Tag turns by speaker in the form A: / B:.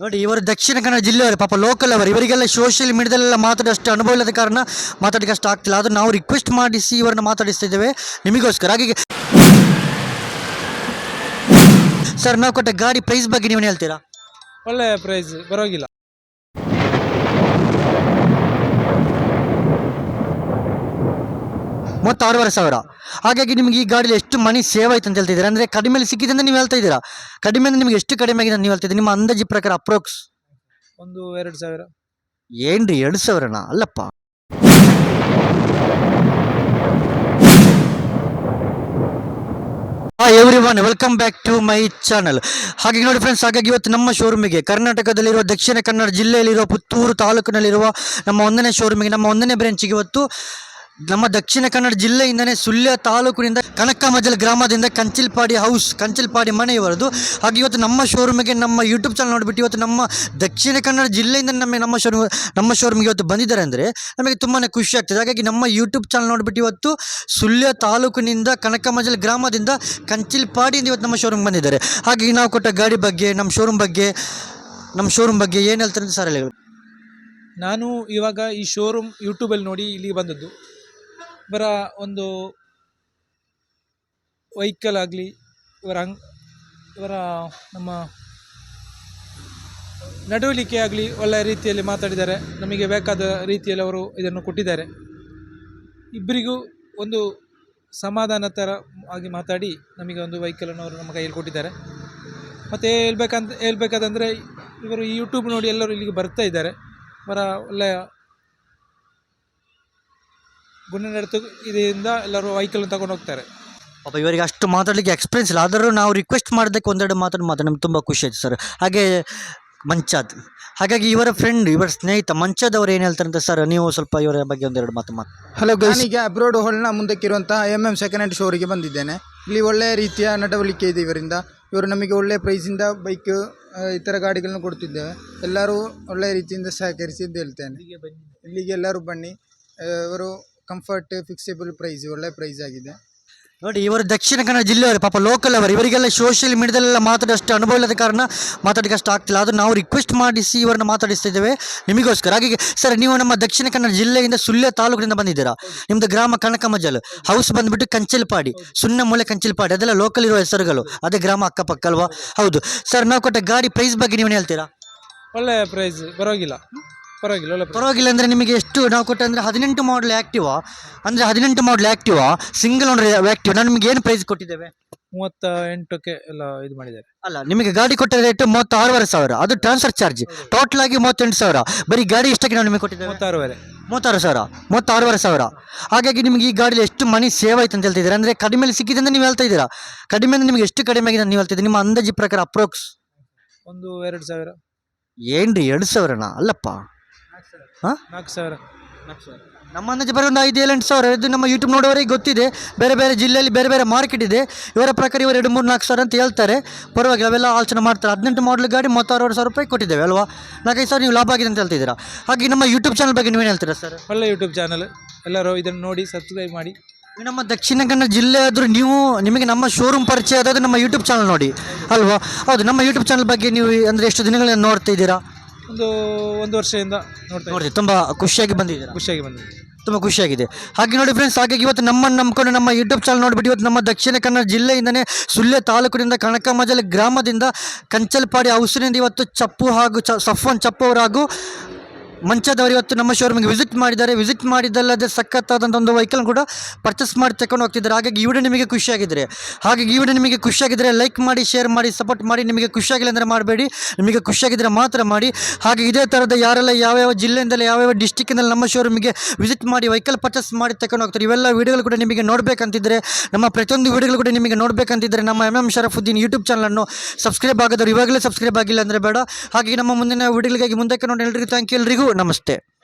A: ನೋಡಿ ಇವರು ದಕ್ಷಿಣ ಕನ್ನಡ ಜಿಲ್ಲೆಯವರು ಪಾಪ ಲೋಕಲ್ ಅವರು. ಇವರಿಗೆಲ್ಲ ಸೋಷಿಯಲ್ ಮೀಡಿಯಾದಲ್ಲೆಲ್ಲ ಮಾತಾಡೋಷ್ಟು ಅನುಭವ ಇಲ್ಲದ ಕಾರಣ ಮಾತಾಡಲಿಕ್ಕೆ ಅಷ್ಟು ಆಗ್ತಿಲ್ಲ. ಅದು ನಾವು ರಿಕ್ವೆಸ್ಟ್ ಮಾಡಿಸಿ ಇವರನ್ನ ಮಾತಾಡಿಸ್ತಿದ್ದೇವೆ ನಿಮಗೋಸ್ಕರ. ಹಾಗೆ ಸರ್ ನಾವು ಕೊಟ್ಟ ಗಾಡಿ ಪ್ರೈಸ್ ಬಗ್ಗೆ ನೀವು ಹೇಳ್ತೀರಾ?
B: ಒಳ್ಳೆ ಪ್ರೈಸ್ ಪರವಾಗಿಲ್ಲ.
A: ಮೂವತ್ತಾರೂವರೆ ಸಾವಿರ. ಹಾಗಾಗಿ ನಿಮಗೆ ಈ ಗಾಡಿಯಲ್ಲಿ ಎಷ್ಟು ಮನಿ ಸೇವ್ ಆಯ್ತು ಅಂತ ಹೇಳ್ತಿದ್ದೀರಾ? ಅಂದರೆ ಕಡಿಮೆಯಲ್ಲಿ ಸಿಕ್ಕಿದೆ ಅಂತ ನೀವು ಹೇಳ್ತಾ ಇದ್ದೀರಾ? ಕಡಿಮೆ ಅಂದರೆ ನಿಮಗೆ ಎಷ್ಟು ಕಡಿಮೆ ಆಗಿದೆ ನೀವು ಹೇಳ್ತಿದ್ದೀರಿ ನಿಮ್ಮ ಅಂದಾಜಿ ಪ್ರಕಾರ ಅಪ್ರೋಕ್ಸ್
B: ಒಂದು ಎರಡು ಸಾವಿರ.
A: ಏನ್ರಿ ಎರಡು ಸಾವಿರನಾ? ಅಲ್ಲಪ್ಪ. Everyone welcome back to my channel ಹಾಗೆ ನೋಡಿ ಫ್ರೆಂಡ್ಸ್ ಹಾಗಾಗಿ ಇವತ್ತು ನಮ್ಮ ಶೋರೂಮಿಗೆ ಕರ್ನಾಟಕದಲ್ಲಿರುವ ದಕ್ಷಿಣ ಕನ್ನಡ ಜಿಲ್ಲೆಯಲ್ಲಿರುವ ಪುತ್ತೂರು ತಾಲೂಕಿನಲ್ಲಿರುವ ನಮ್ಮ ಒಂದನೇ ಶೋರೂಮಿಗೆ ನಮ್ಮ ಒಂದನೇ ಬ್ರಾಂಚಿಗೆ ಇವತ್ತು ನಮ್ಮ ದಕ್ಷಿಣ ಕನ್ನಡ ಜಿಲ್ಲೆಯಿಂದನೇ ಸುಳ್ಯ ತಾಲೂಕಿನಿಂದ ಕನಕಮಜಲ್ ಗ್ರಾಮದಿಂದ ಕಂಚಿಲ್ಪಾಡಿ ಹೌಸ್ ಕಂಚಿಲ್ಪಾಡಿ ಮನೆ ಇವರದು ಹಾಗೆ ಇವತ್ತು ನಮ್ಮ ಶೋರೂಮಿಗೆ ನಮ್ಮ ಯೂಟ್ಯೂಬ್ ಚಾನಲ್ ನೋಡಿಬಿಟ್ಟು ಇವತ್ತು ನಮ್ಮ ದಕ್ಷಿಣ ಕನ್ನಡ ಜಿಲ್ಲೆಯಿಂದ ನಮ್ಮ ನಮ್ಮ ಶೋರೂಮ್ ನಮ್ಮ ಶೋರೂಮಿಗೆ ಇವತ್ತು ಬಂದಿದ್ದಾರೆ ಅಂದರೆ ನಮಗೆ ತುಂಬಾ ಖುಷಿ ಆಗ್ತದೆ. ಹಾಗಾಗಿ ನಮ್ಮ ಯೂಟ್ಯೂಬ್ ಚಾನಲ್ ನೋಡಿಬಿಟ್ಟು ಇವತ್ತು ಸುಳ್ಯ ತಾಲೂಕಿನಿಂದ ಕನಕಮಜಲ್ ಗ್ರಾಮದಿಂದ ಕಂಚಿಲ್ಪಾಡಿಯಿಂದ ಇವತ್ತು ನಮ್ಮ ಶೋರೂಮ್ ಬಂದಿದ್ದಾರೆ. ಹಾಗಾಗಿ ನಾವು ಕೊಟ್ಟ ಗಾಡಿ ಬಗ್ಗೆ, ನಮ್ಮ ಶೋರೂಮ್ ಬಗ್ಗೆ, ನಮ್ಮ ಶೋರೂಮ್ ಬಗ್ಗೆ ಏನು ಹೇಳ್ತಾರೆ ಸರ್ ಹೇಳಿ.
B: ನಾನು ಇವಾಗ ಈ ಶೋರೂಮ್ ಯೂಟ್ಯೂಬಲ್ಲಿ ನೋಡಿ ಇಲ್ಲಿಗೆ ಬಂದದ್ದು. ಇವರ ಒಂದು ವೆಹಿಕಲ್ ಆಗಲಿ ಇವರ ಅಂಗ್, ಇವರ ನಮ್ಮ ನಡವಳಿಕೆ ಆಗಲಿ ಒಳ್ಳೆಯ ರೀತಿಯಲ್ಲಿ ಮಾತಾಡಿದ್ದಾರೆ. ನಮಗೆ ಬೇಕಾದ ರೀತಿಯಲ್ಲಿ ಅವರು ಇದನ್ನು ಕೊಟ್ಟಿದ್ದಾರೆ. ಇಬ್ಬರಿಗೂ ಒಂದು ಸಮಾಧಾನ ಥರ ಆಗಿ ಮಾತಾಡಿ ನಮಗೆ ಒಂದು ವೆಹಿಕಲನ್ನು ಅವರು ನಮ್ಮ ಕೈಯಲ್ಲಿ ಕೊಟ್ಟಿದ್ದಾರೆ. ಮತ್ತು ಹೇಳ್ಬೇಕಂತ ಹೇಳ್ಬೇಕಾದಂದರೆ ಇವರು ಯೂಟ್ಯೂಬ್ ನೋಡಿ ಎಲ್ಲರೂ ಇಲ್ಲಿಗೆ ಬರ್ತಾ ಇದ್ದಾರೆ. ಅವರ ಒಳ್ಳೆಯ ಗುಣನಡತೆ ಇದರಿಂದ ಎಲ್ಲರೂ ವೆಹಿಕಲ್ ತಗೊಂಡು ಹೋಗ್ತಾರೆ.
A: ಪಾಪ ಇವರಿಗೆ ಅಷ್ಟು ಮಾತಾಡಲಿಕ್ಕೆ ಎಕ್ಸ್ಪೀರಿಯನ್ಸ್ ಇಲ್ಲ. ಆದರೂ ನಾವು ರಿಕ್ವೆಸ್ಟ್ ಮಾಡೋದಕ್ಕೆ ಒಂದೆರಡು ಮಾತಾಡಿ ಮಾತಾಡಿ ನಮ್ಗೆ ತುಂಬ ಖುಷಿ ಆಯ್ತು ಸರ್ ಹಾಗೆ ಮಂಚಾದ್. ಹಾಗಾಗಿ ಇವರ ಫ್ರೆಂಡ್ ಇವರ ಸ್ನೇಹಿತ ಮಂಚಾದ್ ಅವರು ಏನು ಹೇಳ್ತಾರೆ ಅಂತ ಸರ್ ನೀವು ಸ್ವಲ್ಪ ಇವರ ಬಗ್ಗೆ ಒಂದೆರಡು ಮಾತು ಮಾತು.
C: ಹಲೋ ನಾನೀಗ ಅಬ್ರೋಡ್ ಹಾಲ್ನ ಮುಂದಕ್ಕಿರುವಂತಹ ಎಂ ಎಂ ಸೆಕೆಂಡ್ ಹ್ಯಾಂಡ್ ಶೋರಿಗೆ ಬಂದಿದ್ದೇನೆ. ಇಲ್ಲಿ ಒಳ್ಳೆಯ ರೀತಿಯ ನಡವಳಿಕೆ ಇದೆ ಇವರಿಂದ. ಇವರು ನಮಗೆ ಒಳ್ಳೆಯ ಪ್ರೈಸಿಂದ ಬೈಕ್ ಇತರ ಗಾಡಿಗಳನ್ನು ಕೊಡ್ತಿದ್ದೇವೆ. ಎಲ್ಲರೂ ಒಳ್ಳೆಯ ರೀತಿಯಿಂದ ಸಹಕರಿಸಿ ಅಂತ ಹೇಳ್ತೇನೆ. ಇಲ್ಲಿಗೆ ಎಲ್ಲರೂ ಬನ್ನಿ. ಇವರು ಕಂಫರ್ಟ್ ಫಿಕ್ಸೆಬಲ್ ಪ್ರೈಸ್ ಒಳ್ಳೆ ಪ್ರೈಸ್ ಆಗಿದೆ.
A: ನೋಡಿ ಇವರು ದಕ್ಷಿಣ ಕನ್ನಡ ಜಿಲ್ಲೆಯವರು ಪಾಪ ಲೋಕಲ್ ಅವರು ಇವರಿಗೆಲ್ಲ ಸೋಷಿಯಲ್ ಮೀಡಿಯಾದಲ್ಲೆಲ್ಲ ಮಾತಾಡೋಷ್ಟು ಅನುಭವ ಇಲ್ಲದ ಕಾರಣ ಮಾತಾಡಲಿಕ್ಕೆ ಅಷ್ಟು ಆಗ್ತಿಲ್ಲ. ಅದು ನಾವು ರಿಕ್ವೆಸ್ಟ್ ಮಾಡಿಸಿ ಇವರನ್ನ ಮಾತಾಡಿಸ್ತಿದ್ದೇವೆ ನಿಮಗೋಸ್ಕರ. ಹಾಗೆ ಸರ್ ನೀವು ನಮ್ಮ ದಕ್ಷಿಣ ಕನ್ನಡ ಜಿಲ್ಲೆಯಿಂದ ಸುಳ್ಯ ತಾಲೂಕಿನಿಂದ ಬಂದಿದ್ದೀರಾ? ನಿಮ್ಮದು ಗ್ರಾಮ ಕನಕಮಜಲ್ ಹೌಸ್ ಬಂದ್ಬಿಟ್ಟು ಕಂಚಿಲ್ಪಾಡಿ ಸುಣ್ಣಮೂಲೆ ಕಂಚಿಲ್ಪಾಡಿ ಅದೆಲ್ಲ ಲೋಕಲ್ ಇರುವ ಹೆಸರುಗಳು. ಅದೇ ಗ್ರಾಮ ಅಕ್ಕಪಕ್ಕ ಅಲ್ವಾ? ಹೌದು. ಸರ್ ನಾವು ಕೊಟ್ಟ ಗಾಡಿ ಪ್ರೈಸ್ ಬಗ್ಗೆ ನೀವು ಹೇಳ್ತೀರಾ?
B: ಒಳ್ಳೆಯ ಪ್ರೈಸ್ ಪರವಾಗಿಲ್ಲ. ಪರವಾಗಿಲ್ಲ ಒಳ್ಳೆ price.
A: ಪರವಾಗಿಲ್ಲ ಅಂದರೆ ನಿಮಗೆ ಎಷ್ಟು ನಾವು ಕೊಟ್ಟೆ ಅಂದರೆ ಹದಿನೆಂಟು ಮಾಡಲ್ ಆ್ಯಕ್ಟಿವಾ ಅಂದರೆ ಹದಿನೆಂಟು model Activa single owner active ನಾನು ನಿಮಗೆ ಏನು ಪ್ರೈಸ್ ಕೊಟ್ಟಿದ್ದೇವೆ?
B: ಮೂವತ್ತ ಎಂಟಕ್ಕೆ ಎಲ್ಲ ಇದು ಮಾಡಿದ್ದಾರೆ.
A: ಅಲ್ಲ ನಿಮಗೆ ಗಾಡಿ ಕೊಟ್ಟ ರೇಟ್ ಮೂವತ್ತಾರೂವರೆ ಸಾವಿರ ಅದು ಟ್ರಾನ್ಸ್ಫರ್ ಚಾರ್ಜ್ ಟೋಟಲ್ ಆಗಿ ಮೂವತ್ತೆಂಟು ಸಾವಿರ ಬರೀ ಗಾಡಿ ಎಷ್ಟಕ್ಕೆ ನಾವು ನಿಮಗೆ ಕೊಟ್ಟಿದ್ದೇವೆ?
B: ಮೂವತ್ತಾರೂವರೆ.
A: ಮೂವತ್ತಾರು ಸಾವಿರ ಮೂವತ್ತಾರೂವರೆ ಸಾವಿರ. ಹಾಗಾಗಿ ನಿಮಗೆ ಈ ಗಾಡಿಯಲ್ಲಿ ಎಷ್ಟು ಮನಿ ಸೇವ್ ಆಯ್ತು ಅಂತ ಹೇಳ್ತಿದ್ದೀರಾ? ಅಂದರೆ ಕಡಿಮೆಯಲ್ಲಿ ಸಿಕ್ಕಿದೆ ಅಂತ ನೀವು ಹೇಳ್ತಾ ಇದ್ದೀರಾ? ಕಡಿಮೆ ಅಂದರೆ ನಿಮಗೆ ಎಷ್ಟು ಕಡಿಮೆ ಆಗಿದೆ ಅಂತ ನೀವು ಹೇಳ್ತಿದ್ದೀರಿ? ನಿಮ್ಮ ಅಂದಾಜು ಪ್ರಕಾರ ಅಪ್ರೋಕ್ಸ್
B: ಒಂದು ಎರಡು ಸಾವಿರ.
A: ಏನ್ರಿ ಎರಡು ಸಾವಿರನಾ? ಅಲ್ಲಪ್ಪ. ಹಾಂ?
B: ನಾಲ್ಕು ಸಾವಿರ.
A: ನಮ್ಮ ಅಂದಾಜು ಬರೋ ಒಂದು ಐದು ಏಳು ಎಂಟು ಸಾವಿರ. ಇದು ನಮ್ಮ ಯೂಟ್ಯೂಬ್ ನೋಡೋರಿಗೆ ಗೊತ್ತಿದೆ. ಬೇರೆ ಬೇರೆ ಜಿಲ್ಲೆಯಲ್ಲಿ ಬೇರೆ ಬೇರೆ ಮಾರ್ಕೆಟ್ ಇದೆ. ಇವರ ಪ್ರಕಾರ ಇವರು ಎರಡು ಮೂರು ನಾಲ್ಕು ಸಾವಿರ ಅಂತ ಹೇಳ್ತಾರೆ. ಪರವಾಗಿಲ್ಲ ಅವೆಲ್ಲ ಆಲೋಚನೆ ಮಾಡ್ತಾರೆ. ಹದಿನೆಂಟು ಮಾಡಲ್ ಗಾಡಿ ಮೂವತ್ತಾರು ಸಾವಿರ ರೂಪಾಯಿ ಕೊಟ್ಟಿದ್ದೇವೆ ಅಲ್ವಾ? ನಾಲ್ಕೈದು ಸಾವಿರ ನೀವು ಲಾಭ ಆಗಿದೆ ಅಂತ ಹೇಳ್ತಿದ್ದೀರಾ? ಹಾಗೆ ನಮ್ಮ ಯೂಟ್ಯೂಬ್ ಚಾನಲ್ ಬಗ್ಗೆ ನೀವೇನು ಹೇಳ್ತೀರಾ ಸರ್
B: ಒಳ್ಳೆ ಯೂಟ್ಯೂಬ್ ಚಾನಲ್ ಎಲ್ಲರೂ ಇದನ್ನು ನೋಡಿ ಸಬ್ಸ್ಕ್ರೈಬ್ ಮಾಡಿ.
A: ನಮ್ಮ ದಕ್ಷಿಣ ಕನ್ನಡ ಜಿಲ್ಲೆ ಆದರೂ ನೀವು ನಿಮಗೆ ನಮ್ಮ ಶೋರೂಮ್ ಪರಿಚಯ ಆದರೆ ನಮ್ಮ ಯೂಟ್ಯೂಬ್ ಚಾನಲ್ ನೋಡಿ ಅಲ್ವಾ? ಹೌದು ನಮ್ಮ ಯೂಟ್ಯೂಬ್ ಚಾನಲ್ ಬಗ್ಗೆ ನೀವು ಅಂದರೆ ಎಷ್ಟು ದಿನಗಳನ್ನು ನೋಡ್ತಾ ಇದ್ದೀರಾ?
B: ಒಂದು ಒಂದು ವರ್ಷದಿಂದ ನೋಡ್ತಾ
A: ನೋಡಿ ತುಂಬ ಖುಷಿಯಾಗಿ ಬಂದಿದ್ದೀರಾ?
B: ಖುಷಿಯಾಗಿ ಬಂದಿದೆ
A: ತುಂಬ ಖುಷಿಯಾಗಿದೆ. ಹಾಗೆ ನೋಡಿ ಫ್ರೆಂಡ್ಸ್ ಹಾಗಾಗಿ ಇವತ್ತು ನಮ್ಮನ್ನು ನಂಬ್ಕೊಂಡು ನಮ್ಮ ಯೂಟ್ಯೂಬ್ ಚಾನಲ್ ನೋಡಿಬಿಟ್ಟು ಇವತ್ತು ನಮ್ಮ ದಕ್ಷಿಣ ಕನ್ನಡ ಜಿಲ್ಲೆಯಿಂದನೇ ಸುಳ್ಯ ತಾಲೂಕಿನಿಂದ ಕನಕಮಜಲ ಗ್ರಾಮದಿಂದ ಕಂಚಲ್ಪಾಡಿ ಹೌಸಿನಿಂದ ಇವತ್ತು ಚಪ್ಪು ಹಾಗೂ ಚ ಸಫ್ವಾನ್ ಚಪ್ಪು ಅವರು ಹಾಗೂ ಮಂಚದವರು ಇವತ್ತು ನಮ್ಮ ಶೋರೂಮಿಗೆ ವಿಸಿಟ್ ಮಾಡಿದ್ದಾರೆ. ವಿಸಿಟ್ ಮಾಡಿದ್ದಲ್ಲದೆ ಸಖತ್ತಾದಂಥ ಒಂದು ವೆಹಿಕಲ್ ಕೂಡ ಪರ್ಚೇಸ್ ಮಾಡಿ ತಗೊಂಡು ಹೋಗ್ತಿದ್ದಾರೆ. ಹಾಗಾಗಿ ಈ ನಿಮಗೆ ಖುಷಿಯಾಗಿದ್ದರೆ ಹಾಗಾಗಿ ಈ ವಿಡಿಯೋ ನಿಮಗೆ ಖುಷಿಯಾಗಿದ್ದರೆ ಲೈಕ್ ಮಾಡಿ ಶೇರ್ ಮಾಡಿ ಸಪೋರ್ಟ್ ಮಾಡಿ. ನಿಮಗೆ ಖುಷಿಯಾಗಿಲ್ಲ ಅಂದರೆ ಮಾಡಬೇಡಿ. ನಿಮಗೆ ಖುಷಿಯಾಗಿದ್ದರೆ ಮಾತ್ರ ಮಾಡಿ. ಹಾಗೆ ಇದೇ ಥರದ ಯಾರೆಲ್ಲ ಯಾವ್ಯಾವ ಜಿಲ್ಲೆಯಿಂದಲೇ, ಯಾವ್ಯಾವ ಡಿಸ್ಟಿಕ್ಕಿಂದಲೇ ನಮ್ಮ ಶೋರೂಮಿಗೆ ವಿಸಿಟ್ ಮಾಡಿ ವೆಹಿಕಲ್ ಪರ್ಚೇಸ್ ಮಾಡಿ ತಗೊಂಡು ಹೋಗ್ತಾರೆ, ಇವೆಲ್ಲ ವಿಡಿಯೋಗಳು ಕೂಡ ನಿಮಗೆ ನೋಡಬೇಕಂತಿದ್ದರೆ ನಮ್ಮ ಪ್ರತಿಯೊಂದು ವಿಡಿಯೋಗಳು ಕೂಡ ನಿಮಗೆ ನೋಡಬೇಕಂತಿದ್ದರೆ ನಮ್ಮ ಎಂ ಎಂ ಶರಫುದ್ದೀನ್ ಯೂಟ್ಯೂಬ್ ಚಾನಲನ್ನು ಸಬ್ಸ್ಕ್ರೈಬ್ ಆಗೋದವ್ರು ಇವಾಗಲೇ ಸಬ್ಸ್ಕ್ರೈಬ್ ಆಗಿಲ್ಲ ಅಂದರೆ ಬೇಡ. ಹಾಗೆ ನಮ್ಮ ಮುಂದಿನ ವಿಡಿಯೋಗಳಿಗಾಗಿ ಮುಂದಕ್ಕೆ ನೋಡಿ, ಎಲ್ರಿಗೂ ಥ್ಯಾಂಕ್ ಯು ಎಲ್ರಿಗೂ ನಮಸ್ತೆ.